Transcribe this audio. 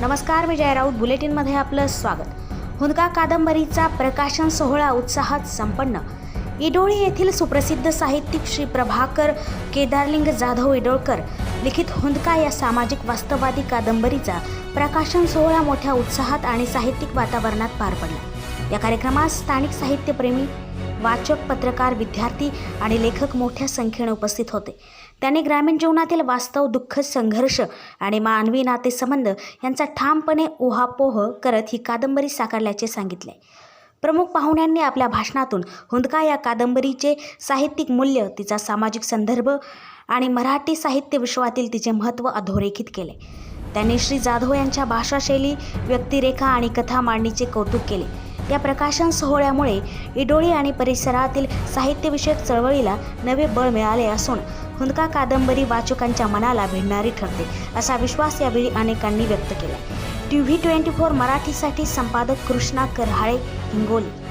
नमस्कार मी जय राऊत. बुलेटिनमध्ये आपलं स्वागत. हुंदका कादंबरीचा प्रकाशन सोहळा उत्साहात संपन्न. इडोळी येथील सुप्रसिद्ध साहित्यिक श्री प्रभाकर केदारलिंग जाधव इडोळकर लिखित हुंदका या सामाजिक वास्तववादी कादंबरीचा प्रकाशन सोहळा मोठ्या उत्साहात आणि साहित्यिक वातावरणात पार पडला. या कार्यक्रमात स्थानिक साहित्यप्रेमी वाचक पत्रकार विद्यार्थी आणि लेखक मोठ्या संख्येने उपस्थित होते. त्यांनी ग्रामीण जीवनातील वास्तव दुःख संघर्ष आणि मानवी नातेसंबंध यांचा ठामपणे उहापोह करत ही कादंबरी साकारल्याचे सांगितले. प्रमुख पाहुण्यांनी आपल्या भाषणातून हुंदका या कादंबरीचे साहित्यिक मूल्य तिचा सामाजिक संदर्भ आणि मराठी साहित्य विश्वातील तिचे महत्त्व अधोरेखित केले. त्यांनी श्री जाधव यांच्या भाषाशैली व्यक्तिरेखा आणि कथा मांडणीचे कौतुक केले. या प्रकाशन सोहळ्यामुळे इडोळी आणि परिसरातील साहित्यविषयक चळवळीला नवे बळ मिळाले असून हुंदका कादंबरी वाचकांच्या मनाला भिडणारी ठरते असा विश्वास यावेळी अनेकांनी व्यक्त केला. टी व्ही ट्वेंटी फोर मराठीसाठी संपादक कृष्णा करहाळे हिंगोली